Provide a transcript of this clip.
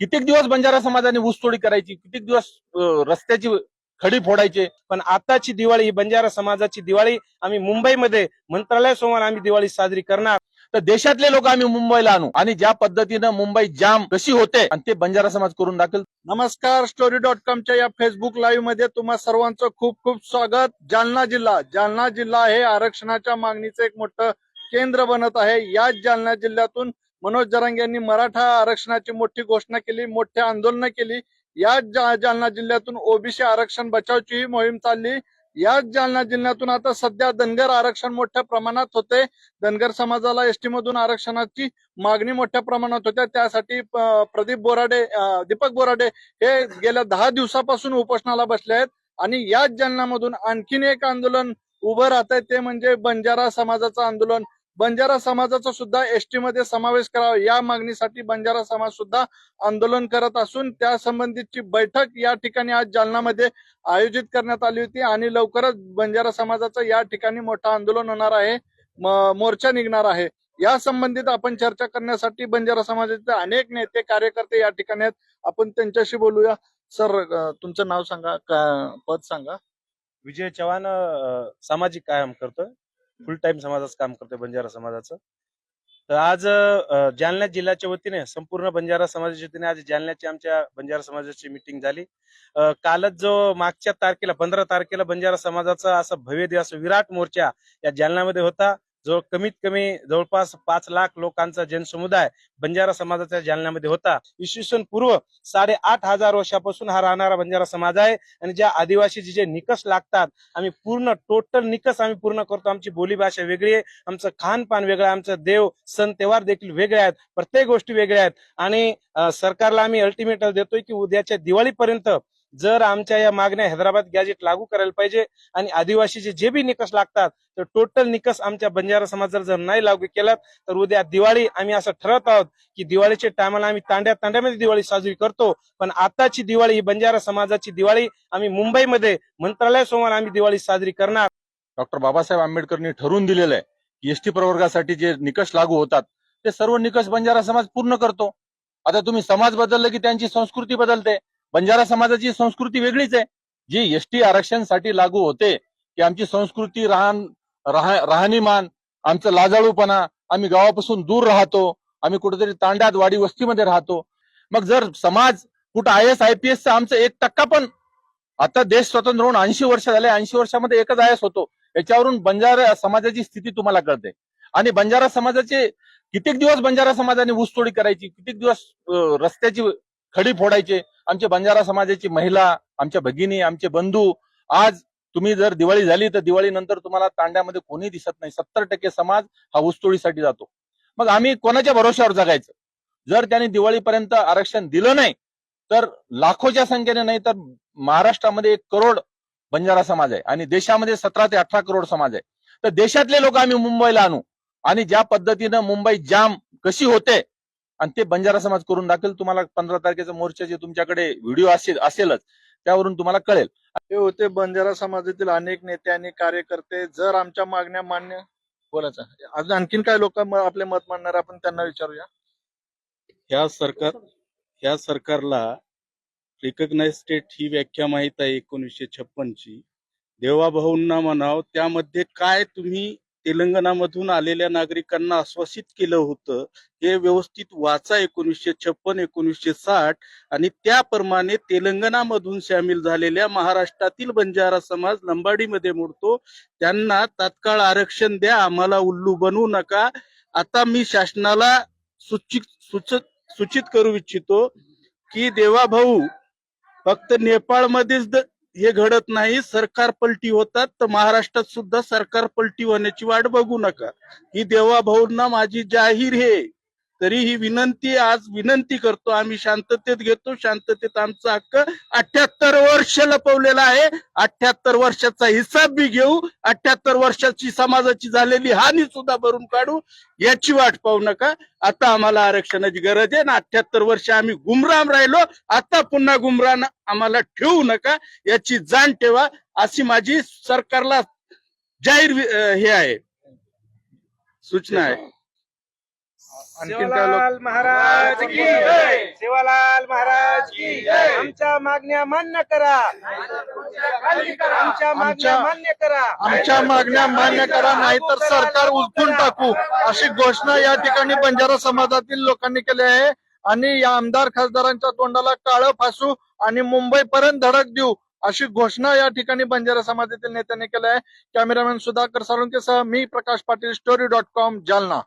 कित्येक दिवस बंजारा समाजाने ऊसतोडी करायची? कित्येक दिवस रस्त्याची खडी फोडायचे? पण आताची दिवाळी ही बंजारा समाजाची दिवाळी. आम्ही मुंबईमध्ये मंत्रालयासमोर आम्ही दिवाळी साजरी करणार. तर देशातले लोक आम्ही मुंबईला आणू. आणि ज्या पद्धतीनं मुंबई जाम कशी होते आणि ते बंजारा समाज करून दाखल. नमस्कार स्टोरी डॉट कॉमच्या या फेसबुक लाईव्हमध्ये तुम्हा सर्वांचं खूप खूप स्वागत. जालना जिल्हा. जालना जिल्हा हे आरक्षणाच्या मागणीचं एक मोठं केंद्र बनत आहे. याच जालना जिल्ह्यातून मनोज जरांगे यांनी मराठा आरक्षणाची मोठी घोषणा केली मोठी आंदोलनं केली. याच जालना जिल्ह्यातून ओबीसी आरक्षण बचावची ही मोहीम चालली. याच जालना जिल्ह्यातून आता सध्या धनगर आरक्षण मोठ्या प्रमाणात होते. धनगर समाजाला एसटी मधून आरक्षणाची मागणी मोठ्या प्रमाणात होत्या. त्यासाठी प्रदीप बोराडे दीपक बोराडे हे गेल्या दहा दिवसापासून उपोषणाला बसले आहेत. आणि याच जालनामधून आणखीन एक आंदोलन उभं राहत आहे ते म्हणजे बंजारा समाजाचं आंदोलन. बंजारा समाजाचा सुद्धा एसटी मध्ये समावेश करावा. या मागणीसाठी बंजारा समाज सुद्धा आंदोलन करत असून त्या संबंधीची बैठक या ठिकाणी आज जालनामध्ये आयोजित करण्यात आली होती आणि लवकरच बंजारा समाजाचं या ठिकाणी मोठं आंदोलन होणार आहे. मोर्चा निघणार आहे. या संबंधित आपण चर्चा करण्यासाठी बंजारा समाजाचे अनेक नेते कार्यकर्ते या ठिकाणी आहेत. आपण त्यांच्याशी बोलूया. सर तुमचं नाव सांगा पद सांगा. विजय चव्हाण सामाजिक कायम करतोय. फुल टाइम समाजाचं काम करतोय बंजारा समाजाचं. तर आज अं, जालना जिल्ह्याच्या वतीने संपूर्ण बंजारा समाजाच्या वतीने आज जालन्याची आमच्या बंजारा समाजाची मिटिंग झाली. कालच जो मागच्या तारखेला पंधरा तारखेला बंजारा समाजाचा असा भव्य असं विराट मोर्चा या जालन्यामध्ये होता. जो कमीत कमी जवळपास पाच लाख लोकांचा जनसमुदाय बंजारा समाजाच्या जालन्यामध्ये होता. इसवी सन पूर्व साडेआठ हजार वर्षापासून हा राहणारा बंजारा समाज आहे आणि ज्या आदिवासीचे जे निकष लागतात आम्ही पूर्ण टोटल निकष आम्ही पूर्ण करतो. आमची बोलीभाषा वेगळी आहे आमचं खानपान वेगळं आहे आमचं देव सण तेव्हार देखील वेगळे आहेत प्रत्येक गोष्टी वेगळ्या आहेत. आणि सरकारला आम्ही अल्टिमेटम देतोय की उद्याच्या दिवाळीपर्यंत जर आमच्या या मागण्या हैदराबाद गॅजेट लागू करायला पाहिजे आणि आदिवासीचे जे बी निकष लागतात तर टोटल निकष आमच्या बंजारा समाजाला जर नाही लागू केलात तर उद्या दिवाळी आम्ही असं ठरवत आहोत की दिवाळीच्या टायमाला आम्ही तांड्या तांड्यामध्ये दिवाळी साजरी करतो. पण आताची दिवाळी ही बंजारा समाजाची दिवाळी. आम्ही मुंबईमध्ये मंत्रालयासमोर आम्ही दिवाळी साजरी करणार. डॉक्टर बाबासाहेब आंबेडकरनी ठरवून दिलेलं आहे की एसटी प्रवर्गासाठी जे निकष लागू होतात ते सर्व निकष बंजारा समाज पूर्ण करतो. आता तुम्ही समाज बदललं की त्यांची संस्कृती बदलते. बंजारा समाजाची संस्कृती वेगळीच आहे. जी एसटी आरक्षणसाठी लागू होते की आमची संस्कृती राहण राहा- राहणीमान आमचं लाजाळूपणा आम्ही गावापासून दूर राहतो आम्ही कुठेतरी तांड्यात वाडी वस्तीमध्ये राहतो. मग जर समाज कुठं आय एस आय पी एसचा आमचं एक टक्का पण आता देश स्वतंत्र होऊन ऐंशी वर्ष झाले ऐंशी वर्षामध्ये एकच आय एस होतो. याच्यावरून बंजारा समाजाची स्थिती तुम्हाला कळते. आणि बंजारा समाजाचे कित्येक दिवस बंजारा समाजाने ऊसतोडी करायची कित्येक दिवस रस्त्याची खडी फोडायचे. आमचे बंजारा समाजाची महिला आमच्या भगिनी आमचे बंधू आज तुम्ही जर दिवाळी झाली तर दिवाळी नंतर तुम्हाला तांड्यामध्ये कोणी दिसत नाही. सत्तर टक्के समाज हा ऊसतोडीसाठी जातो. मग आम्ही कोणाच्या भरोश्यावर जगायचं? जर त्यांनी दिवाळीपर्यंत आरक्षण दिलं नाही तर लाखोच्या संख्येने नाही तर महाराष्ट्रामध्ये एक करोड बंजारा समाज आहे आणि देशामध्ये सतरा ते अठरा करोड समाज आहे. तर देशातले लोक आम्ही मुंबईला आणू आणि ज्या पद्धतीनं मुंबई जाम कशी होते आणि ते बंजारा समाज करून दाखल. तुम्हाला पंधरा तारखेचा मोर्चाचे तुमच्याकडे व्हिडिओ असेल असेलच त्यावरून तुम्हाला कळेल. हे होते बंजारा समाजातील अनेक नेते आणि कार्यकर्ते. जर आमच्या मागण्या मान्य बोलायचं अजून आणखीन काय लोक आपले मत मांडणार आपण त्यांना विचारूया. ह्या सरकार ह्या सरकारला रिकग्नाइज स्टेट ही व्याख्या माहीत आहे एकोणीसशे छप्पनची. देवाभाऊंना म्हणाव त्यामध्ये काय तुम्ही तेलंगणामधून आलेल्या नागरिकांना आश्वासित केलं होतं. हे व्यवस्थित वाचा एकोणीसशे छप्पन एकोणीसशे साठ आणि त्याप्रमाणे तेलंगणामधून सामील झालेल्या महाराष्ट्रातील बंजारा समाज लंबाडीमध्ये मोडतो. त्यांना तात्काळ आरक्षण द्या आम्हाला उल्लू बनवू नका. आता मी शासनाला सूचित सूचित सूचित करू इच्छितो की देवाभाऊ फक्त नेपाळमध्येच द- हे घडत नाही सरकार पलटी होतात तर महाराष्ट्रात सुद्धा सरकार पलटी होण्याची वाट बघू नका. ही देवाभाऊंना माझी जाहीर हे. तरी ही विनंती आज विनंती करतो आम्ही शांततेत घेतो. शांततेत आमचा हक्क अठ्याहत्तर वर्ष लपवलेला आहे. अठ्याहत्तर वर्षाचा हिसाब बी घेऊ. अठ्याहत्तर वर्षाची समाजाची झालेली हानी सुद्धा भरून काढू. याची वाट पाहू नका. आता आम्हाला आरक्षणाची गरज आहे ना अठ्याहत्तर वर्ष आम्ही गुमराम राहिलो. आता पुन्हा गुमराम आम्हाला ठेवू नका. याची जाण ठेवा. अशी माझी सरकारला जाहीर हे आहे. सूचना आहे. लोक महाराज की जय. शिवलाल महाराज आमच्या मागण्या मान्य करा! आमच्या मागण्या मान्य करा! आमच्या मागण्या मान्य करा नाहीतर सरकार उलथून टाकू. अशी घोषणा या ठिकाणी बंजारा समाजातील लोकांनी केली आहे. आणि या आमदार खासदारांच्या तोंडाला काळं फासू आणि मुंबई पर्यंत धडक देऊ अशी घोषणा या ठिकाणी बंजारा समाजातील नेत्यांनी केली आहे. कॅमेरामॅन सुधाकर साळुंके सह मी Prakash Patil story dot com Jalna.